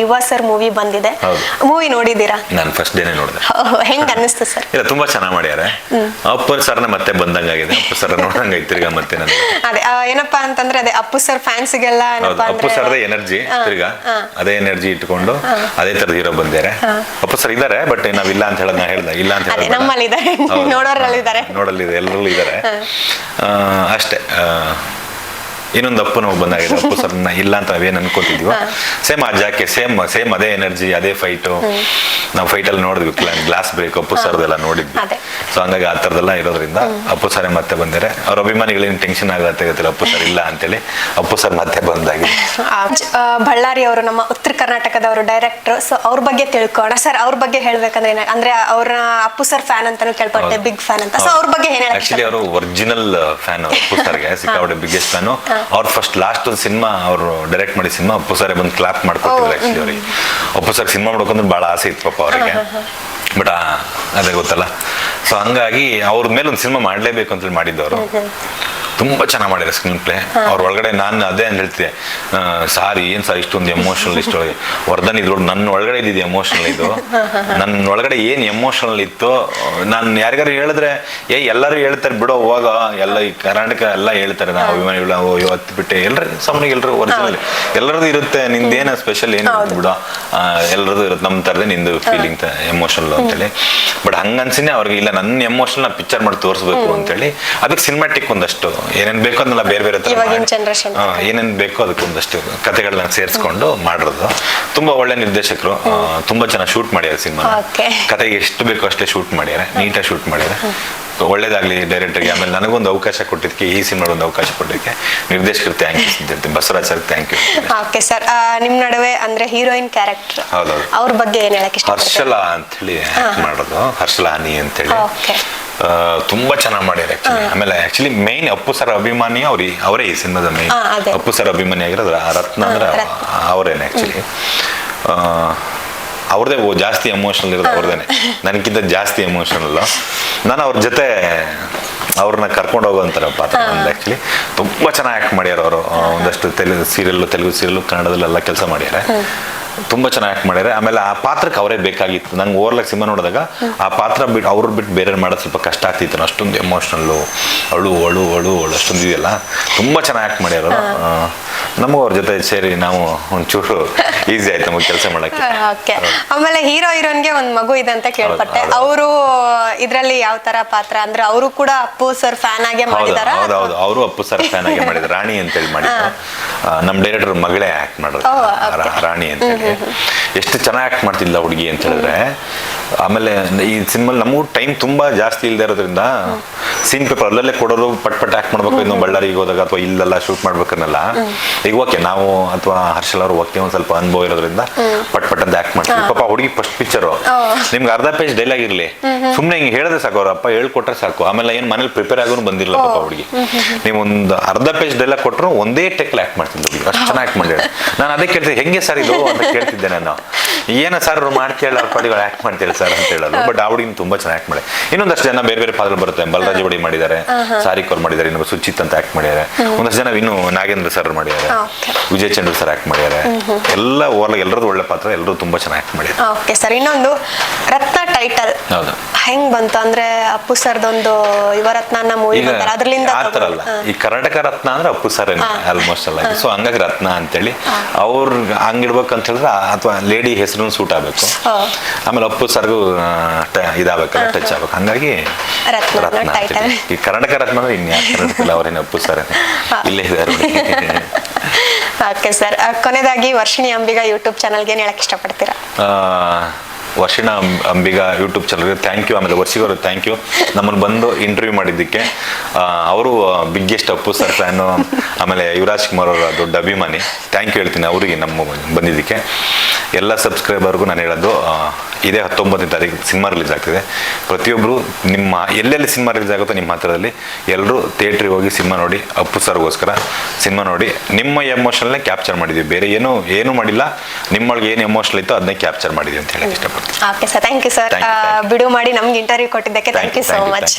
ಯುವ sir movie ಬಂದಿದೆ. Movie ನೋಡಿದ್ದೀರಾ? ನಾನು ಫಸ್ಟ್ ಡೇನೆ ನೋಡಿದೆ. ಹೆಂಗ್ ಅನ್ನಿಸ್ತು ಸರ್? ಇಲ್ಲ ತುಂಬಾ ಚೆನ್ನಾಗಿ ಮಾಡ್ಯಾರೆ ಅಪ್ಪು ಸರ್ನ ಮತ್ತೆ ಬಂದಂಗಾಗಿದೆ. ಅಪ್ಪು ಸರ್ ನೋಡಂಗ ತಿರ್ಗಾ ಮತ್ತೆ ನನಗೆ ಅದೇ ಏನಪ್ಪಾ ಅಂತಂದ್ರೆ ಅದೇ ಅಪ್ಪು ಸರ್ ಫ್ಯಾನ್ಸ್ ಗೆಲ್ಲ ಅಪ್ಪು ಸರ್ದ ಎನರ್ಜಿ ತಿರ್ಗಾ. ಅದೇ ಎನರ್ಜಿ ಇಟ್ಕೊಂಡು ಅದೇ ತರದ ಹೀರೋ ಬಂದಿದ್ದಾರೆ. ಅಪ್ಪು ಸರ್ ಇದಾರೆ ಬಟ್ ನಾವಿಲ್ಲ ಅಂತ ಹೇಳೋದ್ ನಾ ಹೇಳ್ದೆ. ಇಲ್ಲ ಅಂತ ಹೇಳಿ ನಮ್ಮಲ್ಲಿ ಬೇಡ. ನಮ್ಮಲ್ಲಿದ್ದಾರೆ. ಹೌದು. ನೋಡೋರಲ್ಲಿದ್ದಾರೆ. ನೋಡಲ್ಲಿದೆ ಎಲ್ಲರಲ್ಲೂ ಇದ್ದಾರೆ. ಅಷ್ಟೇ. ಇನ್ನೊಂದು ಅಪ್ಪು ನಾವು ಬಂದಾಗಿದೆ ಅಪ್ಪು ಸರ್ನ ಇಲ್ಲ ಅಂತ ನಾವೇನು ಅನ್ಕೋತಿದ್ವಿ ಸೇಮ್ ಆ ಜಾಕೆ ಸೇಮ್ ಸೇಮ್ ಅದೇ ಎನರ್ಜಿ ಅದೇ ಫೈಟು ನಾವು ಫೈಟಲ್ಲಿ ನೋಡಿದ್ವಿ ಗ್ಲಾಸ್ ಬ್ರೇಕ್ ಅಪ್ಪು ಸರ್ದೆಲ್ಲ ನೋಡಿದ್ವಿ. ಸೊ ಹಂಗಾಗಿ ಆ ಥರದೆಲ್ಲ ಇರೋದ್ರಿಂದ ಅಪ್ಪು ಸರ್ ಮತ್ತೆ ಬಂದಿದ್ದಾರೆ. ಅವ್ರ ಅಭಿಮಾನಿಗಳೇನು ಟೆನ್ಷನ್ ಆಗತ್ತೆ ಗೊತ್ತಿಲ್ಲ ಅಪ್ಪು ಸರ್ ಇಲ್ಲ ಅಂತೇಳಿ ಅಪ್ಪು ಸರ್ ಮತ್ತೆ ಬಂದಾಗಿದೆ. ಆ, ಬಳ್ಳಾರಿ ಅವರು ನಮ್ಮ ಉತ್ತರ ಕರ್ನಾಟಕದವರು ಡೈರೆಕ್ಟರ್ ಸೊ ಅವ್ರ ಬಗ್ಗೆ ತಿಳ್ಕೋಣ ಸರ್ ಅವ್ರ ಬಗ್ಗೆ ಹೇಳ್ಬೇಕಂದ್ರೆ ಅಂದ್ರೆ ಅವ್ರ ಅಪ್ಪು ಸರ್ ಫ್ಯಾನ್ ಅಂತಾನು ಕೇಳ್ಪಟ್ಟೆ. ಬಿಗ್ ಫ್ಯಾನ್ ಅಂತ. ಸೊ ಅವ್ರ ಬಗ್ಗೆ ಏನ್ ಆಕ್ಚುಲಿ ಅವರು ಒರಿಜಿನಲ್ ಫ್ಯಾನ್ ಅಪ್ಪು ಸರ್ಗೆ. ಸಿಕ್ಕಾಪಟ್ಟೆ ಬಿಗ್ಗೆಸ್ಟ್ ಫ್ಯಾನು ಅವ್ರು ಫಸ್ಟ್ ಲಾಸ್ಟ್ ಒಂದು ಸಿನಿಮಾ ಅವರು ಡೈರೆಕ್ಟ್ ಮಾಡಿ ಸಿನಿಮಾ ಅಪ್ಪು ಸರೇ ಬಂದು ಕ್ಲಾಪ್ ಮಾಡ್ಕೊಟ್ಟಿದ್ರು ಆಕ್ಚುಲಿ ಅವ್ರಿಗೆ. ಅಪ್ಪು ಸರ್ ಸಿನಿಮಾ ಮಾಡ್ಬೇಕಂದ್ರೆ ಭಾಳ ಆಸೆ ಇತ್ತು ಪಾಪ ಅವರಿಗೆ. ಬಟ್ ಅದೇ ಗೊತ್ತಲ್ಲ. ಸೊ ಹಂಗಾಗಿ ಅವ್ರ ಮೇಲೆ ಒಂದು ಸಿನಿಮಾ ಮಾಡಲೇಬೇಕು ಅಂತೇಳಿ ಮಾಡಿದ್ದವರು ತುಂಬಾ ಚೆನ್ನಾಗಿ ಮಾಡಿದ್ದಾರೆ ಸ್ಕ್ರೀನ್ ಪ್ಲೇ ಅವ್ರ ಒಳಗಡೆ ನಾನು ಅದೇ ಅಂತ ಹೇಳ್ತಿದ್ದೆ ಸಾರಿ ಏನ್ ಸರ್ ಇಷ್ಟೊಂದು ಎಮೋಷನಲ್ ಇಷ್ಟೊಳಗೆ ವರ್ಧನ್ ಇದ್ರು ನನ್ನ ಒಳಗಡೆ ಇದ್ದಿದ್ದು ಎಮೋಷನಲ್ ಇದು. ನನ್ನ ಒಳಗಡೆ ಏನ್ ಎಮೋಷನಲ್ ಇತ್ತು ನಾನು ಯಾರಿಗಾರು ಹೇಳಿದ್ರೆ ಏ ಎಲ್ಲರೂ ಹೇಳ್ತಾರೆ ಬಿಡೋ ಹೋಗ. ಎಲ್ಲ ಈ ಕರ್ನಾಟಕ ಎಲ್ಲ ಹೇಳ್ತಾರೆ ನಾ ಅಭಿಮಾನಿಗಳು ಅವು ಇವತ್ತು ಬಿಟ್ಟೆ. ಎಲ್ಲರೂ ಸಾಮಾನ್ಯ ಎಲ್ಲರೂ ಒರಿಜಿನಲ್ ಎಲ್ಲರದ್ದು ಇರುತ್ತೆ ನಿಂದೇನ ಸ್ಪೆಷಲ್ ಏನು ಬಿಡೋ. ಎಲ್ಲರದ್ದು ಇರುತ್ತೆ ನಮ್ಮ ತರದೇ ನಿಂದು ಫೀಲಿಂಗ್ ಎಮೋಷನಲ್ ಅಂತೇಳಿ ಬಟ್ ಹಂಗನ್ಸಿನೇ ಅವ್ರಿಗೆ ಇಲ್ಲ ನನ್ನ ಎಮೋಷನ್ ಪಿಕ್ಚರ್ ಮಾಡಿ ತೋರಿಸ್ಬೇಕು ಅಂತೇಳಿ ಅದಕ್ಕೆ ಸಿನಿಮಾಟಿಕ್ ಒಂದಷ್ಟು ಏನೇನ್ ಬೇಕೋ ಅದನ್ನೆಲ್ಲ ಬೇರೆ ಬೇರೆ ತರ ಏನೇನ್ ಬೇಕೋ ಅದಕ್ಕೆ ಒಂದಷ್ಟು ಕತೆಗಳನ್ನ ಸೇರಿಸ್ಕೊಂಡು ಮಾಡಿರೋದು. ತುಂಬಾ ಒಳ್ಳೆ ನಿರ್ದೇಶಕರು. ತುಂಬಾ ಚೆನ್ನಾಗಿ ಶೂಟ್ ಮಾಡ್ಯಾರ ಸಿನಿಮಾ. ಕತೆಗೆ ಎಷ್ಟು ಬೇಕೋ ಅಷ್ಟೇ ಶೂಟ್ ಮಾಡ್ಯಾರ. ನೀಟಾಗಿ ಶೂಟ್ ಮಾಡ್ಯಾರ. ಒಳ್ಳೇದಾಗ್ಲಿ ಡೈರೆಕ್ಟರ್ಗೆ ಆಮೇಲೆ ನನಗೊಂದು ಅವಕಾಶ ಕೊಟ್ಟಿದ್ದಕ್ಕೆ ಈ ಸಿನಿಮಾ ಒಂದು ಅವಕಾಶ ಕೊಟ್ಟಿದ್ದಕ್ಕೆ. ನಿರ್ದೇಶಕರು thank you Basavaraj sir thank you okay sir ನಿಮ್ಮ ನಡುವೆ ಅಂದ್ರೆ ಹೀರೋಯಿನ್ ಕ್ಯಾರೆಕ್ಟರ್ ಹೌದೌದು. ಅವ್ರ ಬಗ್ಗೆ ಏನು ಹೇಳಕ್ಕೆ ಇಷ್ಟ ಹರ್ಷಲಾ ಅಂತೇಳಿ ಮಾಡೋದು. ಹರ್ಷಲಾ ಹನಿ ಅಂತೇಳಿ. ತುಂಬ ತುಂಬಾ ಚೆನ್ನಾಗಿ ಮಾಡ್ಯಾರ ಆಕ್ಚುಲಿ ಆಮೇಲೆ ಆಕ್ಚುಲಿ ಮೇನ್ ಅಪ್ಪು ಸರ್ ಅಭಿಮಾನಿ ಅವ್ರಿ ಅವರೇ ಈ ಸಿನಿಮಾದ ಮೇನ್ ಅಪ್ಪು ಸರ್ ಅಭಿಮಾನಿ ಆಗಿರೋದ್ರ ರತ್ನ ಅಂದ್ರೆ. ಅವರೇನೆ ಆಕ್ಚುಲಿ ಅವ್ರದೇ ಜಾಸ್ತಿ ಎಮೋಷನಲ್ ಇರೋದು ಅವ್ರದೇನೆ. ನನಗಿಂತ ಜಾಸ್ತಿ ಎಮೋಷನಲ್ ನಾನು ಅವ್ರ ಜೊತೆ ಅವ್ರನ್ನ ಕರ್ಕೊಂಡು ಹೋಗುವಂತಾರೆ ಪಾತ್ರ ಆ್ಯಕ್ಚುಲಿ ಆಕ್ಚುಲಿ ತುಂಬಾ ಚೆನ್ನಾಗಿ ಆ್ಯಕ್ಟ್ ಮಾಡ್ಯಾರ ಅವರು. ಒಂದಷ್ಟು ತೆಲುಗು ಸೀರಿಯಲ್ಲು ತೆಲುಗು ಸೀರಿಯಲ್ಲು ಕನ್ನಡದಲ್ಲೆಲ್ಲ ಕೆಲಸ ಮಾಡ್ಯಾರ. ತುಂಬಾ ಚೆನ್ನಾಗಿ ಆಕ್ಟ್ ಮಾಡ್ಯಾರ ಆಮೇಲೆ ಆ ಪಾತ್ರಕ್ಕೆ ಅವರೇ ಬೇಕಾಗಿತ್ತು. ನಂಗೆ ಓರ್ಲಕ್ ಸಿನಿಮಾ ನೋಡಿದಾಗ ಆ ಪಾತ್ರ ಬಿಟ್ಟು ಅವ್ರು ಬಿಟ್ಟು ಬೇರೆ ಮಾಡೋದು ಸ್ವಲ್ಪ ಕಷ್ಟ ಆಗ್ತಿತ್ತು. ಅಷ್ಟೊಂದು ಎಮೋಷ್ನಲ್ಲು ಅಳು ಅಳು ಅಳು ಅಳು ಅಷ್ಟೊಂದು ಇದೆಯಲ್ಲ. ತುಂಬಾ ಚೆನ್ನಾಗಿ ಆಕ್ಟ್ ಮಾಡ್ಯಾರ ನಮಗೂ ಅವ್ರ ಜೊತೆ ಸೇರಿ ನಾವು ಒಂಚೂರು ಈಸಿ ಆಯ್ತು ನಮಗೆ ಕೆಲಸ ಮಾಡಕ್ಕೆ. ಓಕೆ ಆಮೇಲೆ ಹೀರೋ ಹೀರೋನ್ಗೆ ಒಂದು ಮಗು ಇದೆ ಅಂತ ಕೇಳ್ಪಟ್ಟೆ. ಅವರು ಇದ್ರಲ್ಲಿ ಯಾವ ತರ ಪಾತ್ರ? ಅಂದ್ರೆ ಅವರು ಕೂಡ ಅಪ್ಪು ಸರ್ ಫ್ಯಾನ್ ಆಗೇ ಮಾಡಿದ್ದಾರೆ ಮಾಡಿದಾರ? ಹೌದು ಹೌದು. ಅವರು ಅಪ್ಪು ಸರ್ ಫ್ಯಾನ್ ಆಗಿ ಮಾಡಿದ್ರು. ರಾಣಿ ಅಂತೇಳಿ ಮಾಡಿದ್ರು. ಆ, ನಮ್ಮ ಡೈರೆಕ್ಟರ್ ಮಗಳೇ ಆಕ್ಟ್ ಮಾಡಿದ್ರು ರಾಣಿ ಅಂತೇಳಿ. ಎಷ್ಟು ಚೆನ್ನಾಗಿ ಆಕ್ಟ್ ಮಾಡ್ತಿಲ್ಲ ಹುಡುಗಿ ಅಂತ ಹೇಳಿದ್ರೆ. ಆಮೇಲೆ ಈ ಸಿನಿಮಾ ನಮಗೂ ಟೈಮ್ ತುಂಬಾ ಜಾಸ್ತಿ ಇಲ್ಲದೆ ಇರೋದ್ರಿಂದ ಸೀನ್ ಪೇಪರ್ ಅಲ್ಲಲ್ಲೇ ಕೊಡೋರು ಪಟ್ ಪಟ್ ಆಕ್ಟ್ ಮಾಡ್ಬೇಕು ಇನ್ನು ಬಳ್ಳಾರಿಗೆ ಹೋದಾಗ ಅಥವಾ ಇಲ್ಲೆಲ್ಲ ಶೂಟ್ ಮಾಡ್ಬೇಕನ್ನಲ್ಲ, ಈಗ ಓಕೆ ನಾವು ಅಥವಾ ಹರ್ಷಲ್ ಅವರು ಓಕೆ ಒಂದ್ ಸ್ವಲ್ಪ ಅನುಭವ ಇರೋದ್ರಿಂದ ಪಟ್ ಪಟ್ ಅಂತ ಆಕ್ಟ್ ಮಾಡ್ತೀವಿ. ಪಾಪ ಹುಡುಗಿ ಫಸ್ಟ್ ಪಿಕ್ಚರ್ ನಿಮ್ಗೆ ಅರ್ಧ ಪೇಜ್ ಡೈಲಾಗ್ ಇರ್ಲಿ ಸುಮ್ನೆ ಹಿಂಗೆ ಹೇಳಿದ್ರೆ ಸಾಕು, ಅವ್ರ ಅಪ್ಪ ಹೇಳ್ಕೊಟ್ರೆ ಸಾಕು. ಆಮೇಲೆ ಏನ್ ಮನೇಲಿ ಪ್ರಿಪೇರ್ ಆಗೋನು ಬಂದಿರಲ್ಲ ಪಾಪ ಹುಡುಗಿ. ನೀವು ಒಂದು ಅರ್ಧ ಪೇಜ್ ಡೈಲಾಗ್ ಕೊಟ್ಟರು ಒಂದೇ ಟೆಕ್ಲಿ ಆಕ್ಟ್ ಮಾಡ್ತೀನಿ ಹುಡುಗಿ. ಅಷ್ಟು ಚೆನ್ನಾಗಿ ಆಕ್ಟ್ ಮಾಡಿದ್ರು ನಾನು ಅದೇ ಕೇಳ್ತಿದ್ದೆ, ಹೆಂಗೆ ಸರ್ ಇದು? ಅಂತ ಕೇಳ್ತಿದ್ದೆ ನಾನು. ಏನ ಸರ್ ಮಾಡ್ತೇಳಿ ಅವ್ರ ಪಾಡಿಗಳು ಆಕ್ಟ್ ಮಾಡ್ತೇಳಿ ಸರ್ ಅಂತ ಹೇಳೋದು. ಬಟ್ ಹುಡುಗಿನ ತುಂಬಾ ಚೆನ್ನಾಗಿ ಆಕ್ಟ್ ಮಾಡಿ ಇನ್ನೊಂದಷ್ಟು ಜನ ಬೇರೆ ಬೇರೆ ಪಾತ್ರ ಬರುತ್ತೆ. ಬಲರಾಜ್ ಬಡಿ ಮಾಡಿದ್ದಾರೆ ಸಾರಿ ಕೋರ್ ಮಾಡಿದ್ದಾರೆ ಇನ್ನೊಬ್ಬ ಸುಚಿತ್ ಅಂತ ಆಕ್ಟ್ ಮಾಡಿದ್ದಾರೆ. ಒಂದಷ್ಟು ಜನ ಇನ್ನು ನಾಗೇಂದ್ರ ಸರ್ ಮಾಡಿದ್ದಾರೆ. ವಿಜಯ್ ಚಂದ್ರ ಸರ್ ಆಕ್ಟ್ ಮಾಡಿದ್ದಾರೆ. ಎಲ್ಲ ಓವರ್ಲ ಎಲ್ಲರದ್ದು ಒಳ್ಳೆ ಪಾತ್ರ ಎಲ್ಲರೂ ತುಂಬಾ ಚೆನ್ನಾಗಿ ಆಕ್ಟ್ ಮಾಡಿದ್ದಾರೆ. ಓಕೆ ಸರ್ ಇನ್ನೊಂದು ರತ್ನ ಟೈಟಲ್ ಹೌದು. ಹೆಂಗ್ ಬಂತು ಅಂದ್ರೆ ಅಪ್ಪು ಸರ್ದೊಂದು ಯುವರತ್ನ ಅನ್ನೋ ಮೂವಿ ಈಗ ಅಲ್ಲ. ಈ ಕರ್ನಾಟಕ ರತ್ನ ಅಂದ್ರೆ ಅಪ್ಪು ಸರ್ ಆಲ್ಮೋಸ್ಟ್ ಅಲ್ಲ. ಸೊ ಹಂಗಾಗಿ ರತ್ನ ಅಂತೇಳಿ. ಅವ್ರ ಹಂಗಿಡ್ಬೇಕು ಅಂತ ಹೇಳಿದ್ರೆ ಅಥವಾ ಲೇಡಿ ಹೆಸರು ಸೂಟ್ ಆಗ್ಬೇಕು. ಆಮೇಲೆ ಅಪ್ಪು ಸರ್ಗೂ ಇದಾಗಬೇಕಲ್ಲ ಟಚ್ ಆಗ್ಬೇಕು. ಹಂಗಾಗಿ ರತ್ನ. ಈ ಕರ್ನಾಟಕ ರತ್ನ ಅಂದ್ರೆ ಇನ್ಯಾರು ಕರ್ನಾಟಕ ಅವ್ರೇನು ಅಪ್ಪು ಸರ್ ಇಲ್ಲೇ ಇದ್ದಾರೆ ಓಕೆ ಸರ್. ಕೊನೆಯದಾಗಿ ವರ್ಷಿಣಿ ಅಂಬಿಗ ಯೂಟ್ಯೂಬ್ ಚಾನಲ್ಗೆ ಏನು ಹೇಳಕ್ ಇಷ್ಟಪಡ್ತೀರಾ? ಆ, ವರ್ಷಿಣ ಅಂಬ್- Ambiga YouTube channel thank you ಆಮೇಲೆ ವರ್ಷಿಗವರು ಥ್ಯಾಂಕ್ ಯು ನಮ್ಮನ್ನು ಬಂದು ಇಂಟರ್ವ್ಯೂ ಮಾಡಿದ್ದಕ್ಕೆ ಅವರು ಬಿಗ್ಗೆಸ್ಟ್ ಅಪ್ಪು ಸರ್ ಫ್ಯಾನು ಆಮೇಲೆ ಯುವರಾಜ್ ಕುಮಾರ್ ಅವರ ದೊಡ್ಡ ಅಭಿಮಾನಿ. ಥ್ಯಾಂಕ್ ಯು ಹೇಳ್ತೀನಿ ಅವರಿಗೆ ನಮ್ಮ ಬಂದಿದ್ದಕ್ಕೆ. ಎಲ್ಲ ಸಬ್ಸ್ಕ್ರೈಬರ್ಗೂ ನಾನು ಹೇಳೋದು ಇದೇ ಹತ್ತೊಂಬತ್ತನೇ ತಾರೀಕು ಸಿನಿಮಾ ರಿಲೀಸ್ ಆಗ್ತಿದೆ. ಪ್ರತಿಯೊಬ್ಬರು ನಿಮ್ಮ, ಎಲ್ಲೆಲ್ಲಿ ಸಿನಿಮಾ ರಿಲೀಸ್ ಆಗುತ್ತೋ ನಿಮ್ಮ ಹತ್ರದಲ್ಲಿ ಎಲ್ಲರೂ ಥಿಯೇಟ್ರಿಗೆ ಹೋಗಿ ಸಿನಿಮಾ ನೋಡಿ, ಅಪ್ಪು ಸರ್ಗೋಸ್ಕರ ಸಿನಿಮಾ ನೋಡಿ, ನಿಮ್ಮ ಎಮೋಷನ್ನೇ ಕ್ಯಾಪ್ಚರ್ ಮಾಡಿದ್ದೀವಿ. ಬೇರೆ ಏನು ಏನು ಮಾಡಿಲ್ಲ. ನಿಮ್ಮೊಳಗೆ ಏನು ಎಮೋಷನಲ್ ಇತ್ತು ಅದನ್ನೇ ಕ್ಯಾಪ್ಚರ್ ಮಾಡಿದ್ದೀವಿ ಅಂತ ಹೇಳಕ್ಕೆ ಇಷ್ಟಪಡ್ತೀನಿ. Okay sir thank you sir Thank you, thank ಬಿಡು ಮಾಡಿ ನಮ್ಗೆ ಇಂಟರ್ವ್ಯೂ ಕೊಟ್ಟಿದ್ದಕ್ಕೆ ಥ್ಯಾಂಕ್ ಯು ಸೋ ಮಚ್.